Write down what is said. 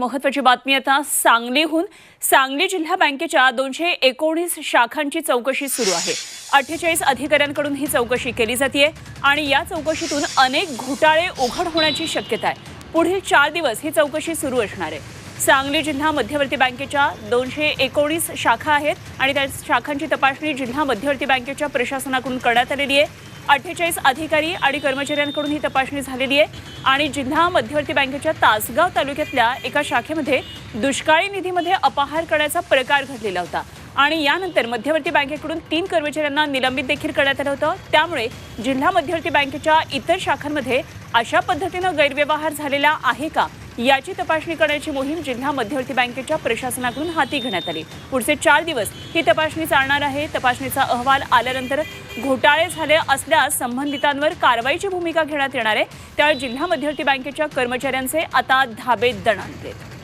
महत्वाची बातमी आता सांगलीहून. सांगली जिल्हा बँकेच्या दोनशे एकोणीस शाखांची चौकशी सुरू आहे. अठ्ठेचाळीस अधिकाऱ्यांकडून ही चौकशी केली जाते आणि या चौकशीतून अनेक घोटाळे उघड होण्याची शक्यता आहे. पुढील चार दिवस ही चौकशी सुरू असणार आहे. सांगली जिल्हा मध्यवर्ती बँकेच्या दोनशे एकोणीस शाखा आहेत आणि त्या शाखांची तपासणी जिल्हा मध्यवर्ती बँकेच्या प्रशासनाकडून करण्यात आलेली आहे. अठ्ठेचाळीस अधिकारी आणि कर्मचाऱ्यांकडून ही तपासणी झालेली आहे. आणि जिल्हा मध्यवर्ती बँकेच्या तासगाव तालुक्यातल्या एका शाखेमध्ये दुष्काळी निधीमध्ये अपहार करण्याचा प्रकार घडलेला होता. आणि यानंतर मध्यवर्ती बँकेकडून तीन कर्मचाऱ्यांना निलंबित देखील करण्यात आलं होतं. त्यामुळे जिल्हा मध्यवर्ती बँकेच्या इतर शाखांमध्ये अशा पद्धतीनं गैरव्यवहार झालेला आहे का? याची तपासणी करण्याची मोहीम जिल्हा मध्यवर्ती बँकेच्या प्रशासनाकडून हाती घेण्यात आली. पुढचे चार दिवस ही तपासणी चालणार आहे. तपासणीचा अहवाल आल्यानंतर घोटाळे झाले असल्यास संबंधितांवर कारवाईची भूमिका घेण्यात येणार आहे. त्यावेळी जिल्हा मध्यवर्ती बँकेच्या कर्मचाऱ्यांचे आता धाबे दणाणलेत.